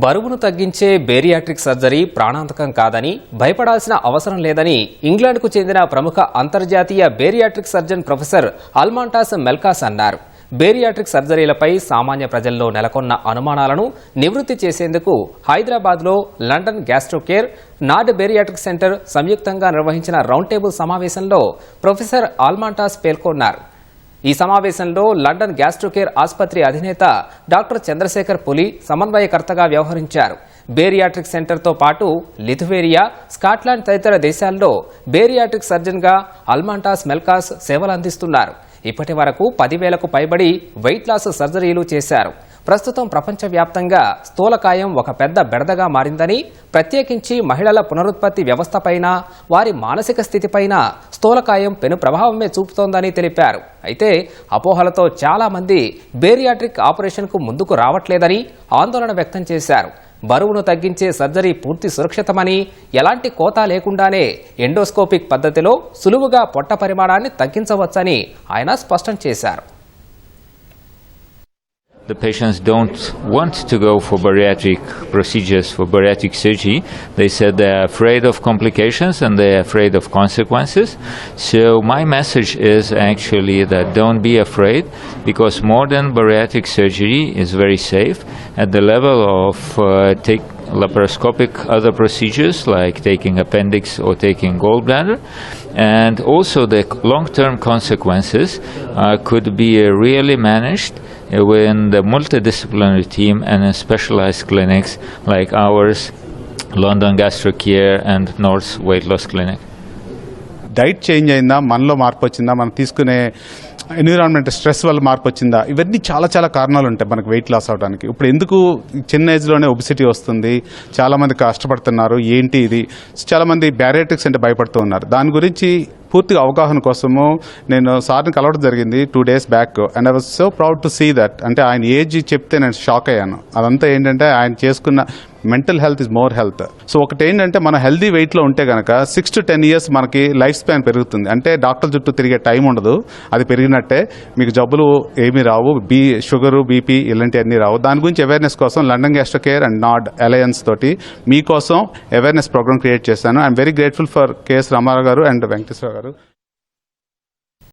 బరువును తగ్గించే bariatric surgery ప్రాణాంతకం కాదని భయపడాల్సిన అవసరం లేదని ఇంగ్లాండ్కు చెందిన ప్రముఖ అంతర్జాతీయ bariatric surgeon professor Almantas Maleckas అన్నారు. బేరియాట్రిక్ సర్జరీలపై సామాన్య ప్రజల్లో నెలకొన్న అనుమానాలను నివృత్తి చేసేందుకు హైదరాబాద్లో లండన్ గ్యాస్ట్రోకేర్ నార్డ్ బేరియాట్రిక్ సెంటర్ సంయుక్తంగా నిర్వహించిన రౌండ్ టేబుల్ సమావేశంలో ప్రొఫెసర్ ఆల్మాంటాస్ పేర్కొన్నారు. ఈ సమావేశంలో లండన్ గ్యాస్ట్రోకేర్ ఆసుపత్రి అధినేత డాక్టర్ చంద్రశేఖర్ పులి సమన్వయకర్తగా వ్యవహరించారు. బేరియాట్రిక్ సెంటర్తో పాటు లిథువేరియా స్కాట్లాండ్ తదితర దేశాల్లో బేరియాట్రిక్ సర్జన్గా అల్మాంటాస్ మెల్కాస్ సేవలు అందిస్తున్నారు ఇప్పటి వరకు పదివేలకు పైబడి వెయిట్ లాస్ సర్జరీలు చేశారు. ప్రస్తుతం ప్రపంచవ్యాప్తంగా స్థూలకాయం ఒక పెద్ద బెడదగా మారిందని ప్రత్యేకించి మహిళల పునరుత్పత్తి వ్యవస్థపైన వారి మానసిక స్థితిపైన స్థూలకాయం పెను ప్రభావమే చూపుతోందని తెలిపారు. అయితే అపోహలతో చాలా మంది బేరియాట్రిక్ ఆపరేషన్కు ముందుకు రావట్లేదని ఆందోళన వ్యక్తం చేశారు. బరువును తగ్గించే సర్జరీ పూర్తి సురక్షితమని ఎలాంటి కోత లేకుండానే ఎండోస్కోపిక్ పద్ధతిలో సులువుగా పొట్ట పరిమాణాన్ని తగ్గించవచ్చని ఆయన స్పష్టం చేశారు. The patients don't want to go for bariatric procedures, for bariatric surgery. They said they're afraid of complications and they're afraid of consequences. So, my message is actually that don't be afraid because modern bariatric surgery is very safe at the level of uh, take laparoscopic other procedures like taking appendix or taking gallbladder. And also the long-term consequences uh, could be really managed uh, when the multidisciplinary team and in specialized clinics like ours london gastrocare and north weight loss clinic diet change అయిందా? మనలో మార్పు వచ్చిందా? మనం తీసుకునే environment stress వల్ల మార్పు వచ్చిందా? ఇవన్నీ చాలా చాలా కారణాలు ఉంటాయి మనకు వెయిట్ లాస్ అవడానికి. ఇప్పుడు ఎందుకు చిన్న ఏజ్లోనే ఒబిసిటీ వస్తుంది? చాలామంది కష్టపడుతున్నారు. ఏంటి ఇది? చాలామంది బ్యారేటిక్స్ అంటే భయపడుతూ ఉన్నారు. దాని గురించి పూర్తిగా అవగాహన కోసము నేను సార్ని కలవడం జరిగింది two days back. And I was so proud to see that అంటే ఆయన ఏజ్ చెప్తే నేను షాక్ అయ్యాను. అదంతా ఏంటంటే ఆయన చేసుకున్న mental health is more health. So ఒకటి ఏంటంటే మనం హెల్దీ వెయిట్లో ఉంటే కనుక సిక్స్ టు టెన్ ఇయర్స్ మనకి లైఫ్ స్పాన్ పెరుగుతుంది. అంటే డాక్టర్ చుట్టూ తిరిగే టైం ఉండదు. అది పెరిగినట్టే మీకు జబ్బులు ఏమీ రావు. బీ షుగరు బీపీ ఇలాంటివన్నీ రావు. దాని గురించి అవేర్నెస్ కోసం లండన్ గ్యాస్ట్రో కేర్ అండ్ నాడ్ అలయన్స్ తోటి మీకోసం అవేర్నెస్ ప్రోగ్రామ్ క్రియేట్ చేశాను. I'm very grateful for K S Ramarao గారు అండ్ వెంకటేశ్వర గారు.